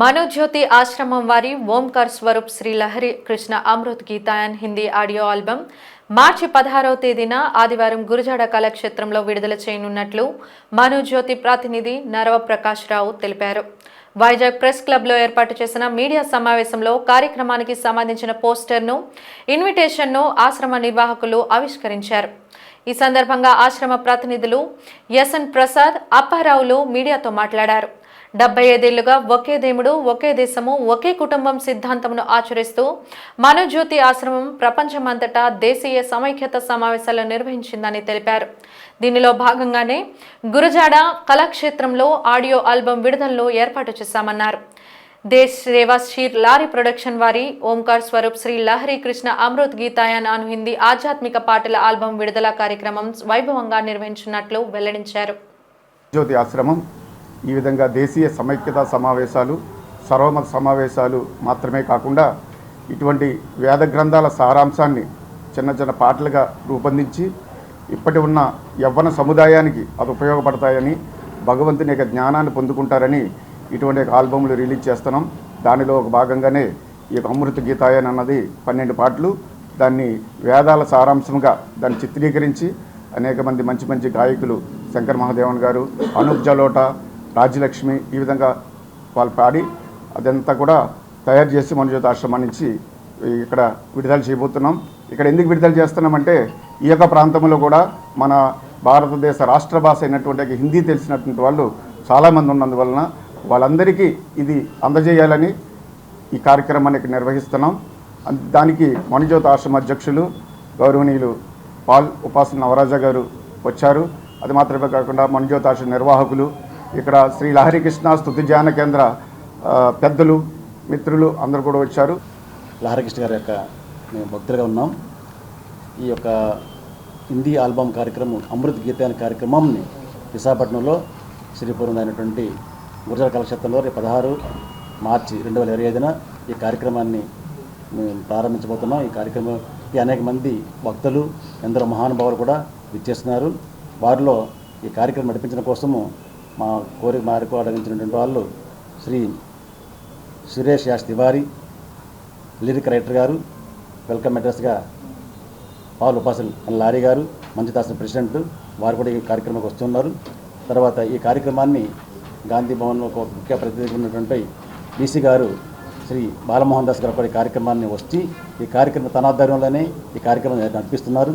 మనోజ్యోతి ఆశ్రమం వారి Omkar Swaroop Shri Lahari Krishna Amrit Geetayan Hindi audio album March పదహారవ తేదీన ఆదివారం గురుజాడ కళాక్షేత్రంలో విడుదల చేయనున్నట్లు మనోజ్యోతి ప్రతినిధి నరవ ప్రకాష్ రావు తెలిపారు. వైజాగ్ ప్రెస్ క్లబ్లో ఏర్పాటు చేసిన మీడియా సమావేశంలో కార్యక్రమానికి సంబంధించిన పోస్టర్ను ఇన్విటేషన్ను ఆశ్రమ నిర్వాహకులు ఆవిష్కరించారు. ఈ సందర్భంగా ఆశ్రమ ప్రతినిధులు ఎస్ఎన్ ప్రసాద్ అప్పారావులు మీడియాతో మాట్లాడారు. డెబ్బై ఐదేళ్ళుగా ఒకే దేవుడు ఒకే దేశము ఒకే కుటుంబం సిద్ధాంతమును ఆచరిస్తూ మనోజ్యోతి ఆశ్రమం ప్రపంచమంతటా దేశీయ సమైక్యత సమావేశాలు నిర్వహించిందని తెలిపారు. దీనిలో భాగంగానే గురజాడ కళాక్షేత్రంలో ఆడియో ఆల్బం విడుదలలో ఏర్పాటు చేశామన్నారు. దేశ్ సేవా శ్రీ లారీ ప్రొడక్షన్ వారి ఓంకార్ స్వరూప్ శ్రీ లహరి కృష్ణ అమృత్ గీతాయన్ అను హిందీ ఆధ్యాత్మిక పాటల ఆల్బం విడుదల కార్యక్రమం వైభవంగా నిర్వహించినట్లు వెల్లడించారు. జ్యోతి ఆశ్రమం ఈ విధంగా దేశీయ సమైక్యతా సమావేశాలు సర్వమత సమావేశాలు మాత్రమే కాకుండా ఇటువంటి వేద గ్రంథాల సారాంశాన్ని చిన్న చిన్న పాటలుగా రూపొందించి ఇప్పటి ఉన్న యవ్వన సముదాయానికి అది ఉపయోగపడతాయని భగవంతుని యొక్క జ్ఞానాన్ని పొందుకుంటారని ఇటువంటి ఆల్బమ్లు రిలీజ్ చేస్తున్నాం. దానిలో ఒక భాగంగానే ఈ యొక్క అమృత గీతాయన్ అన్నది పన్నెండు పాటలు. దాన్ని వేదాల సారాంశంగా దాన్ని చిత్రీకరించి అనేక మంది మంచి మంచి గాయకులు శంకర్ మహాదేవన్ గారు అనూప్ జలోటా రాజ్యలక్ష్మి ఈ విధంగా వాళ్ళు పాడి అదంతా కూడా తయారు చేసి మనజ్యోతి ఆశ్రమం నుంచి ఇక్కడ విడుదల చేయబోతున్నాం. ఇక్కడ ఎందుకు విడుదల చేస్తున్నామంటే ఈ యొక్క ప్రాంతంలో కూడా మన భారతదేశ రాష్ట్ర భాష అయినటువంటి హిందీ తెలిసినటువంటి వాళ్ళు చాలామంది ఉన్నందువలన వాళ్ళందరికీ ఇది అందజేయాలని ఈ కార్యక్రమాన్ని నిర్వహిస్తున్నాం. దానికి మణిజ్యోతి ఆశ్రమ అధ్యక్షులు గౌరవనీయులు పాల్ ఉపాసన నవరాజా గారు వచ్చారు. అది మాత్రమే కాకుండా మణిజ్యోతి ఆశ్రమ నిర్వాహకులు ఇక్కడ శ్రీ లహరికృష్ణ స్థుతి ధ్యాన కేంద్ర పెద్దలు మిత్రులు అందరూ కూడా వచ్చారు. లహరికృష్ణ గారి యొక్క మేము భక్తులుగా ఉన్నాం. ఈ యొక్క హిందీ ఆల్బమ్ కార్యక్రమం అమృత్ గీత అనే కార్యక్రమంని విశాఖపట్నంలో శ్రీపురం అయినటువంటి గురజాల కళాక్షేత్రంలో రేపు పదహారు మార్చి రెండు వేల ఇరవై ఐదున ఈ కార్యక్రమాన్ని మేము ప్రారంభించబోతున్నాం. ఈ కార్యక్రమంకి అనేక మంది భక్తులు ఎందరో మహానుభావులు కూడా విచ్చేస్తున్నారు. వారిలో ఈ కార్యక్రమం నడిపించడం కోసము మా కోరిక మారకు అడగించినటువంటి వాళ్ళు శ్రీ సురేష్ యాష్ తివారి లిరిక్ రైటర్ గారు వెల్కమ్ అడ్రస్గా పాల్ ఉపాసన్ లారీ గారు మంచిదాసన్ ప్రెసిడెంట్ వారు కూడా ఈ కార్యక్రమానికి వస్తున్నారు. తర్వాత ఈ కార్యక్రమాన్ని గాంధీ భవన్లో ఒక ముఖ్య ప్రతినిధి ఉన్నటువంటి బీసీ గారు శ్రీ బాలమోహన్ దాస్ గారు కూడా ఈ కార్యక్రమాన్ని వచ్చి ఈ కార్యక్రమం తన ఆధ్వర్యంలోనే ఈ కార్యక్రమం నడిపిస్తున్నారు.